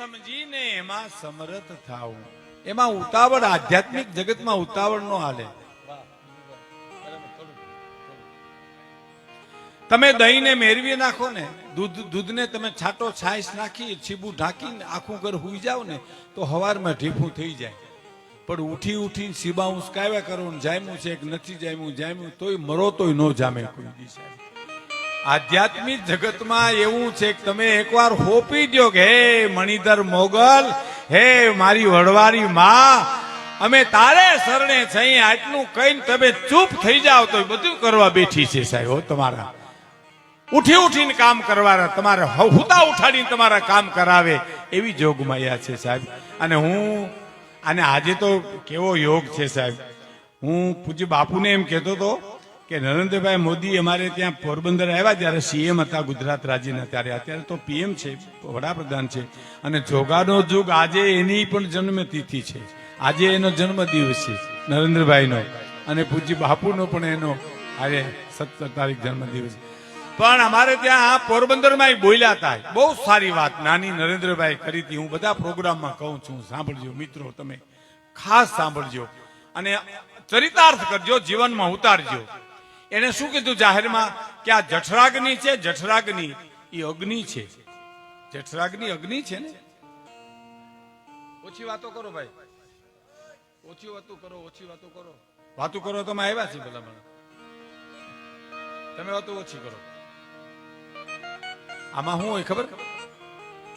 સમજીને એમાં સમરથ થાવું એમાં ઉતાવળ આધ્યાત્મિક જગતમાં ઉતાવળ નો હાલે. તમે દહીંને મેળવી નાખો ને, દૂધ, દૂધને તમે છાંટો છાશ નાખી, છીબું ઢાંકીને આખું ઘર હુઈ જાવ ને, તો હવારમાં ઢીફું થઈ જાય. પણ ઉઠી ઉઠીને સીબા ઉસકાવ્યા કરો ને જામ્યું છે કે નથી જામ્યું જામ્યું, તોય મરો તોય ન જામે કોઈ દી સાહેબ. આધ્યાત્મિક જગતમાં એવું છે કે તમે એકવાર હોપી દો કે, હે મણિધર મોગલ, હે મારી વડવારી માં, અમે તારે શરણે છે આટલું કહીને તમે ચૂપ થઈ જાવ તો બધું કરવા બેઠી છે સાહેબ તમારા. ઉઠી ઉઠીને કામ કરવાના, તમારે હુદા ઉઠાડીને તમારા કામ કરાવે, એવી જોગમાયા છે સાહેબ. અને હું, અને આજે તો કેવો યોગ છે સાહેબ. હું પૂજ્ય બાપુને એમ કહેતો હતો કે નરેન્દ્રભાઈ મોદી અમારે ત્યાં પોરબંદર આવ્યા ત્યારે સીએમ હતા ગુજરાત રાજ્યના ત્યારે. અત્યારે તો પીએમ છે, વડાપ્રધાન છે. અને જોગાનો જુગ આજે એની પણ જન્મતિથિ છે. આજે એનો જન્મદિવસ છે નરેન્દ્રભાઈનો. અને પૂજ્ય બાપુનો પણ એનો આજે સત્તર તારીખ જન્મદિવસ પણ અમારે ત્યાં પોરબંદરમાં બોલ્યા હતા. બહુ સારી વાત. નાની નરેન્દ્રભાઈ કરી હતી હું બધા પ્રોગ્રામમાં કહું છું. સાંભળજો મિત્રો તમે. ખાસ સાંભળજો. અને ચરિતાર્થ કરજો, જીવનમાં ઉતારજો. એને શું કીધું જાહેરમાં? કે આ જઠરાગ્નિ છે, જઠરાગ્નિ એ અગ્નિ છે. જઠરાગ્નિ અગ્નિ છે ને? ઓછી વાતો કરો ભાઈ. ઓછી વાતો કરો, ઓછી વાતો કરો. વાતો કરો તમે આવ્યા છે ભલા તમે વાતો ઓછી કરો. આમાં શું હોય ખબર?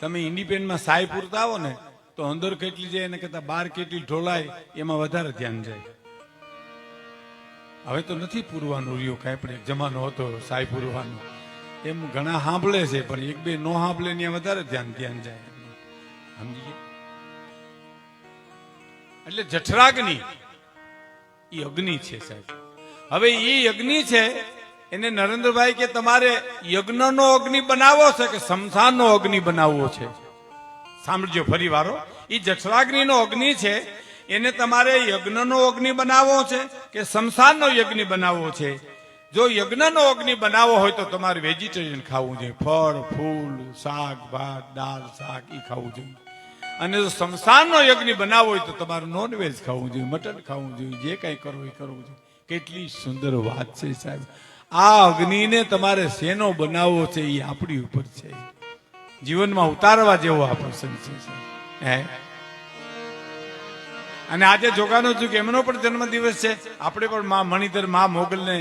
તમે ઇન્ડિપેન્ડમાં સાય પૂરતા આવો ને, તો અંદર કેટલી જાય, એને કરતા બાર કેટલી ઢોલાય, એમાં વધારે ધ્યાન જાય. હવે તો નથી પૂરવાનું રહ્યું કાંઈ પણ એક જમાનો હતો સાય પૂરવાનો. એમ ઘણા સાંભળે છે, પણ એક બે નો સાંભળે ને વધારે ધ્યાન ધ્યાન જાય. સમજીએ? એટલે જઠરાગ્નિ એ અગ્નિ છે સાહેબ. હવે એ અગ્નિ છે, એને નરેન્દ્રભાઈ કે તમારે યજ્ઞનો અગ્નિ બનાવવો છે કે શમશાનનો અગ્નિ બનાવવો છે? સાંભળજો ફરી વારો. એ જઠરાગ્નિનો અગ્નિ છે એને તમારે યજ્ઞનો અગ્નિ બનાવવો છે કે શમશાનનો યજ્ઞ બનાવવો છે? જો યજ્ઞનો અગ્નિ બનાવવો હોય તો તમારે વેજીટેરિયન ખાવું જોઈએ. ફળ, ફૂલ, શાક, ભાત, દાળ, શાક એ ખાવું જોઈએ. અને જો શમશાનનો યજ્ઞ બનાવવો હોય તો તમારે નોનવેજ ખાવું જોઈએ, મટન ખાવું જોઈએ, જે કાંઈ કરવું એ કરવું જોઈએ. કેટલી સુંદર વાત છે સાહેબ. આ અગ્નિને તમારે શેનો બનાવવો છે એ આપણી ઉપર છે. જીવનમાં ઉતારવા જેવો આ પ્રસંગ છે. હે? અને આજે જોગાનો જુગ એમનો પણ જન્મદિવસ છે. આપણે પણ મા મણિધર, મા મોગલને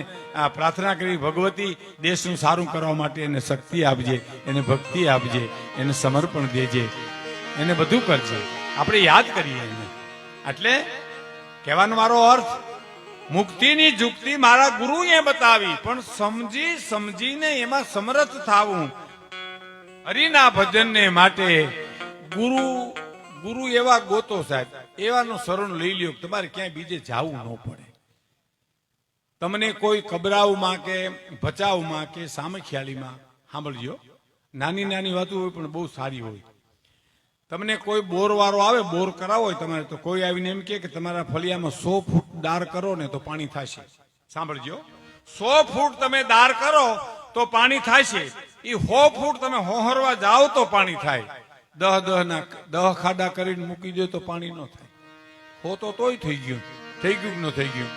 પ્રાર્થના કરી ભગવતી દેશનું સારું કરવા માટે એને શક્તિ આપજે, એને ભક્તિ આપજે, એને સમર્પણ દેજે, એને બધું કરજે. આપણે યાદ કરીએ એને. એટલે કહેવાનો મારો અર્થ, મુક્તિની જુક્તિ મારા ગુરુએ બતાવી, પણ સમજી, સમજીને એમાં સમરથ થાવું. હરિના ભજનને માટે ગુરુ ગુરુ એવા ગોતો સાહેબ, એવાનું શરણ લઈ લ્યો, તમારે ક્યાંય બીજે જવું ન પડે. તમને કોઈ કબરાવમાં કે ભચાવમાં કે સામખિયાળીમાં, સાંભળજો. નાની નાની વાતો હોય પણ બહુ સારી હોય. તમને કોઈ બોરવાળો આવે, બોર કરાવો હોય તમારે, તો કોઈ આવીને એમ કે તમારા ફળિયામાં સો ફૂટ દાર કરો ને તો પાણી થશે. સાંભળજો. સો ફૂટ તમે દાર કરો તો પાણી થશે. એ સો ફૂટ તમે હોહરવા જાઓ તો પાણી થાય. દહ દહ ના દહ ખાડા કરીને મૂકી દો તો પાણી ન થાય. હો તો તોય થઈ ગયું. થઈ ગયું ન થઈ ગયું?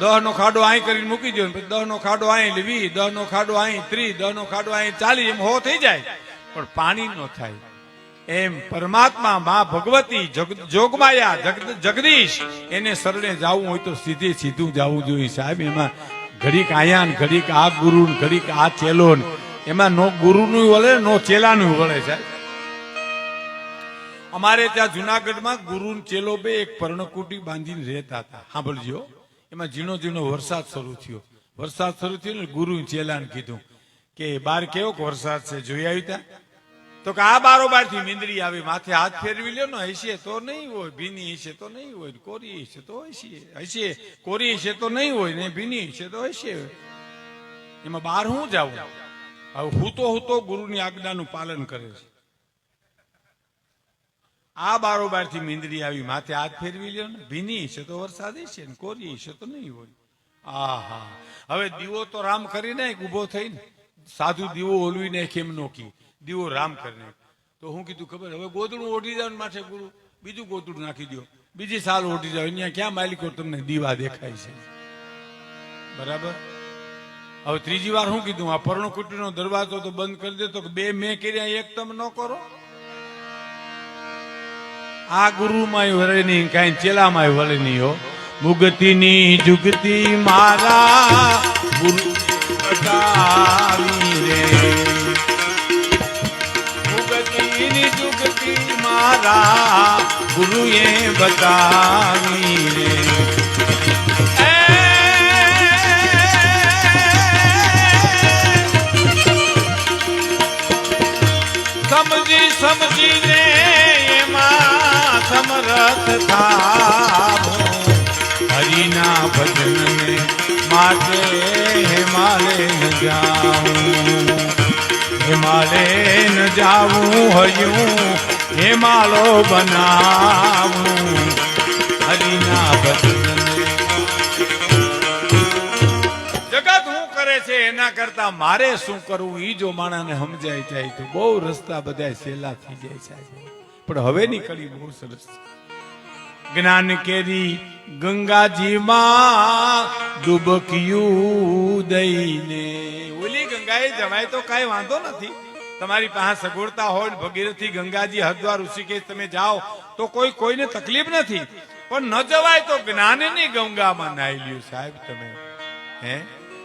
દહ નો ખાડો અહીં કરીને મૂકી દો દહ નો ખાડો અહીં એટલે દહ નો ખાડો અહીં ત્રીસ દહ નો ખાડો અહીં ચાલી એમ હો થઈ જાય. પણ પાણી ન થાય. એમ પરમાત્મા મા ભગવતી જોગમાયા જગદીશ, એને શરણે જવું હોય તો સીધે સીધું જવું જોઈએ. સાહેબ, એમાં ઘડીક આયા ને ઘડીક આ ગુરુ ને ઘડીક આ ચેલો ને એમાં નો ગુરુનું વળે, નો ચેલાનું વળે સાહેબ. અમારે ત્યાં જુનાગઢમાં ગુરુ ને ચેલો બે, એક પર્ણકુટી બાંધીને રહેતા હતા. સાંભળજો. એમાં ઝીણો ઝીણો વરસાદ શરૂ થયો. વરસાદ શરૂ થયો ને ગુરુ ચેલાને કીધું કે, બાર કેવો વરસાદ છે? જોઈ આવી ત્યાં તો કે, આ બારોબારથી મીંદડી આવી. માથે હાથ ફેરવી લ્યો ને હસીએ તો નહીં હોય. ભીની હશે તો નહીં હોય કોરી હશે તો હસીએ હસીએ કોરી હશે તો નહીં હોય ને, ભીની હશે તો હસીએ એમાં બહાર હું જાઉં? હવે હૂતો હૂતો ગુરુની આજ્ઞાનું પાલન કરે છે. આ બારોબારથી મીંદડી આવી, માથે હાથ ફેરવી લ્યો ને. ભીની છે તો વરસાદ છે ને, કોરી છે તો નહીં હોય. આહા. હવે દીવો તો રામ કરી નાખ ઊભો થઈને. સાધુ દીવો ઓલવી નાખ એમ નોકી દીવો રામ કરી નાખ. તો હું કીધું, ખબર, હવે ગોદડું ઓઢી જાવ માથે ગુરુ બીજું ગોદડું નાખી દો બીજી સાલ ઓઢી જાવ અહીંયા ક્યાં માલિકો તમને દીવા દેખાય છે? બરાબર? હવે ત્રીજી વાર શું કીધું, આ પર્ણકુટીનો દરવાજો તો બંધ કરી દેતો કે બે મેં કર્યા, એક તમે ન કરો. આ ગુરુમાં વળે નહીં કાંઈ ચેલામાં વળે નહીં હો મુગતીની જુગતી મારા ગુરુ બતાવી રે. મુગતીની જુગતી મારા ગુરુએ બતાવી રે. સમજી, સમજીને એમાં હરિના ભજનને માટે હિમાલય ન જાઉં હિમાલય ન જાવું હયું હિમાલો બનાવું હરિના ભજનને જગત હું કરે છે એના કરતા મારે શું કરવું એ જો માણાને સમજાય જાય તો બહુ રસ્તા બધા સહેલા થઈ જાય છે પણ હવે ની કડી બહુ સરસ છે. જ્ઞાન કેરી ગંગાજીમાં ડૂબક્યું દઈને. ઓલી ગંગાએ જવાય તો કાંઈ વાંધો નથી. તમારી પાસે સગવડતા હોય ભગીરથી ગંગાજી, હરદ્વાર, ઋષિકેશ તમે જાઓ તો કોઈ કોઈને તકલીફ નથી. પણ ન જવાય તો જ્ઞાનની ગંગામાં નાઈ લ્યો સાહેબ તમે. હે?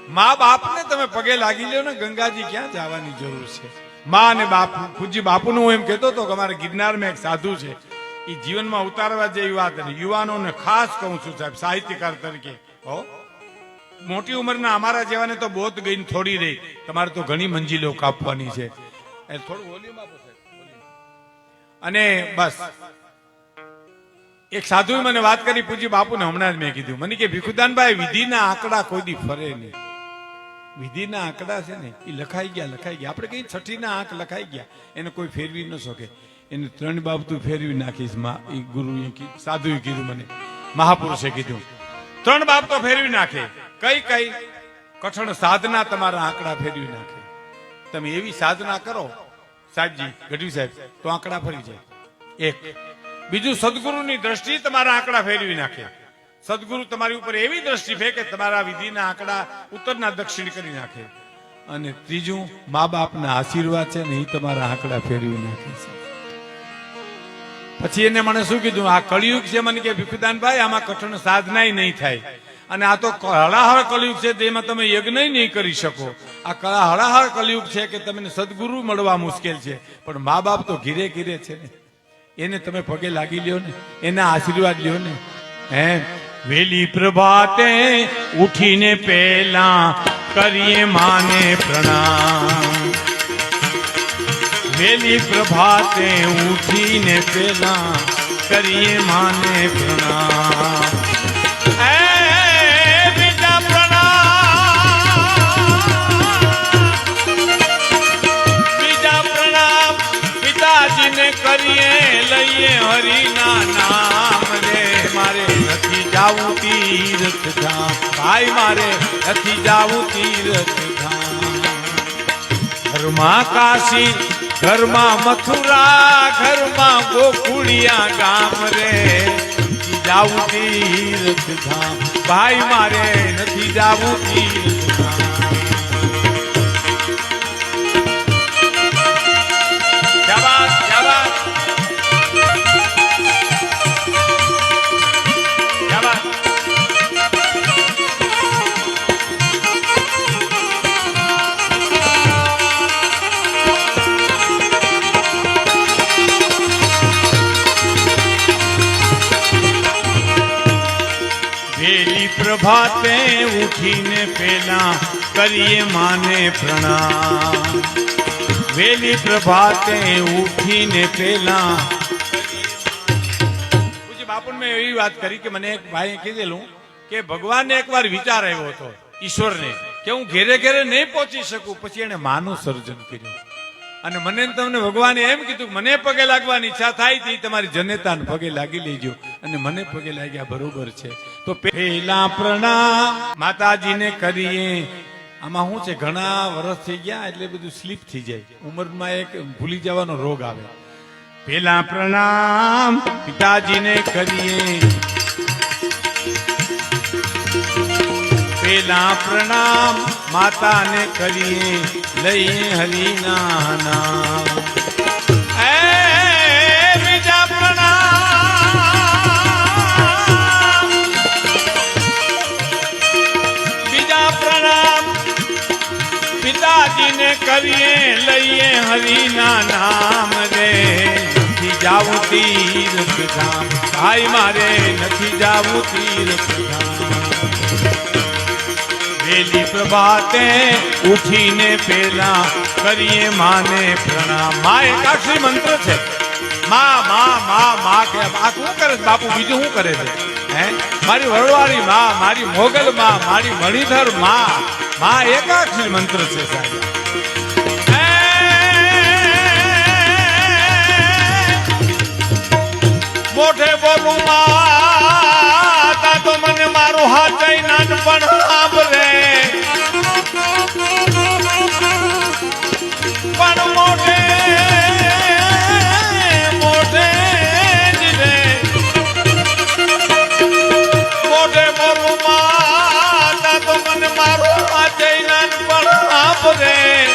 મા બાપને તમે પગે લાગી લ્યો ને ગંગાજી ક્યાં જવાની જરૂર છે? મા અને બાપ પૂજ્ય બાપુનું હું એમ કહેતો હતો કે અમારા ગિરનારમાં એક સાધુ છે. એ જીવનમાં ઉતારવા જેવી વાત નથી. યુવાનોને ખાસ કહું છું સાહેબ, સાહિત્યકાર તરીકે. હો. મોટી ઉંમરના અમારા જેવાને તો બોધ ગઈને થોડી રહી. તમારે તો ઘણી મંજિલો કાપવાની છે. અને બસ. એક સાધુએ મને વાત કરી પૂછી બાપુને હમણાં જ મેં કીધું. મને કે, ભીખુદાનભાઈ, વિધિના આંકડા કોઈ દી ફરે નહીં. વિધિના આંકડા છે ને એ લખાઈ ગયા લખાઈ ગયા. આપણે કઈ છઠ્ઠીના આંક લખાઈ ગયા, એને કોઈ ફેરવી ન શકે. એને ત્રણ બાબતું ફેરવી નાખીશ એ ગુરુએ સાધુએ કીધું મને. મહાપુરુષે કીધું. ત્રણ બાબતો ફેરવી નાખે. કઈ કઈ? કઠણ સાધના તમારા આંકડા ફેરવી નાખે. તમે એવી સાધના કરો. સાહેબજી, ગઢવી સાહેબ, તો આંકડા ફરી જાય. એક. બીજું, સદગુરુની દ્રષ્ટિ તમારા આંકડા ફેરવી નાખે. સદગુરુ તમારી ઉપર એવી દ્રષ્ટિ ફેંકે તમારા વિધિના આંકડા ઉત્તરના દક્ષિણ કરી નાખે. અને ત્રીજું, મા બાપના આશીર્વાદ છે ને એ તમારા આંકડા ફેરવી નાખે છે. પછી એને મને શું કીધું? આ કળિયુગ છે. મને કે, ભીખુદાનભાઈ, આમાં કઠણ સાધના નહીં થાય. અને આ તો હળાહળ કળિયુગ છે, તેમાં તમે યજ્ઞ નહીં કરી શકો. આ કળા હળાહળ કળિયુગ છે કે તમને સદગુરુ મળવા મુશ્કેલ છે. પણ મા બાપ તો ઘીરે ઘીરે છે ને. એને તમે પગે લાગી લ્યો ને. એના આશીર્વાદ લ્યો ને. હે? વેલી પ્રભાતે ઉઠીને પહેલા કરીએ માને પ્રણામ. વેલી પ્રભાતે ઉઠીને પેલા કરીએ માને પ્રણામ. કરીએ લઈએ હરિના નામ રે. મારે નથી જાવું તીર્થ ધામ ભાઈ, મારે નથી જાવું તીર્થ ધામ ધર્મા કાશી ઘરમાં મથુરા ઘરમાં ગોકુળિયા ગામ રે. જાવું ધામ. ભાઈ મારે નથી જાવું ધામ. પ્રભાતે ઉઠીને પેલા કરીએ માને પ્રણામ. વેલી પ્રભાતે ઉઠીને પેલા પૂજ્ય બાપુને મેં એવી વાત કરી કે મને એક ભાઈએ કીધેલું કે ભગવાનને એકવાર વિચાર આવ્યો હતો ઈશ્વરને કે હું ઘેરે ઘેરે નહીં પહોંચી શકું. પછી એને માનું સર્જન કર્યું. અને મને તમને ભગવાને એમ કીધું મને પગે લાગવાની ઈચ્છા થાય તે, તમારી જનેતાને પગે લાગી લેજો. અને મને પગે લાગ્યા બરોબર છે. તો પેલા પ્રણામ. માતાજીને કરીએ. આમાં શું છે? ઘણા વર્ષ થઈ ગયા એટલે બધું સ્લીપ થઈ જાય. ઉંમરમાં એક ભૂલી જવાનો રોગ આવે. પેલા પ્રણામ. પિતાજીને કરીએ. પેલા પ્રણામ. માતાને કરીએ. લઈએ હરિના નામ. પિતાજીને કરીએ, લઈએ હરિના નામ રે. નથી જાવું તીર્થ ભાઈ મારે નથી જાવું તીર્થ ધામ વેલી પ્રભાતે ઉઠીને પેલા કરીએ માને પ્રણામ. મા એકાક્ષરી મંત્ર છે. મા મા મા મા કે આ શું કરે બાપુ? બીજું શું કરે છે? હે? મારી વરવાળી માં, મારી મોગલ માં, મારી મણિધર મા, માં એકાક્ષરી મંત્ર છે સાહેબ. મોઢે બોલું માં તો મને મારું હાથ નાનપણ સાંભળે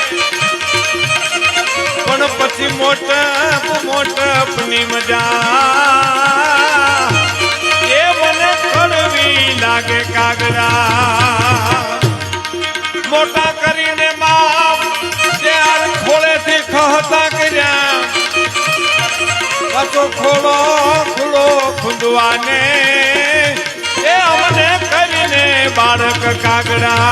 પણ પછી મોટપ મોટપની મજા. એ મને ખડવી લાગે કાગડા. મોટા કરીને માપ ત્યાર ખોળેથી ખહતા કર્યા. પાછો ખોળો, ખુલ્લો ખૂંદવાને. એ અમને કરીને બાળક કાગડા.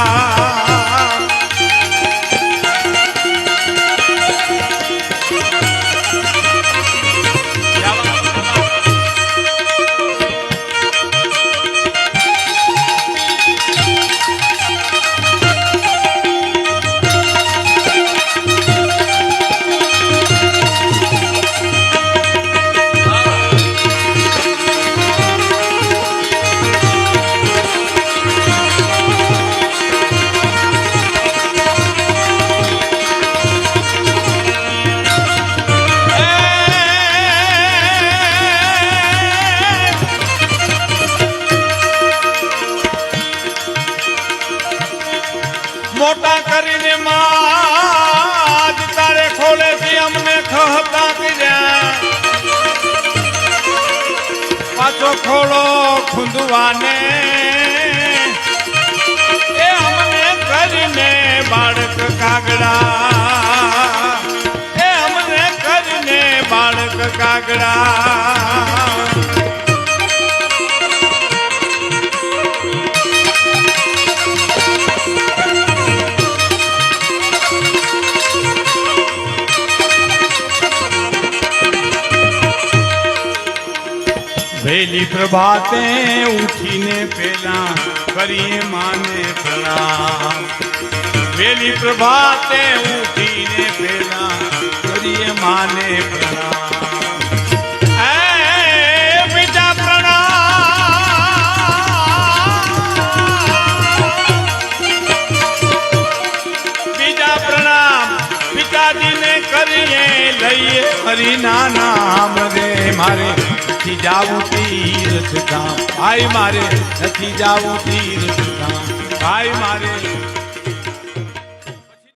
મોટા કરીને માં તારે ખોલેથી અમને ખહતા કર્યા પાછો ખોળો ખૂંદવાને. એ અમને કરીને બાળક કાગડા. એ અમને કરીને બાળક કાગડા. પ્રભાતે ઉઠીને પેલા કરીએ માને પ્રણામ વેલી પ્રભાતે ઉઠીને પેલા કરીએ માને પ્રણામ કરીએ લઈએ હરિના નામ રે મારે નથી જાવું તીર્થ ધામ ભાઈ મારે નથી જાવું તીર્થ ધામ ભાઈ મારે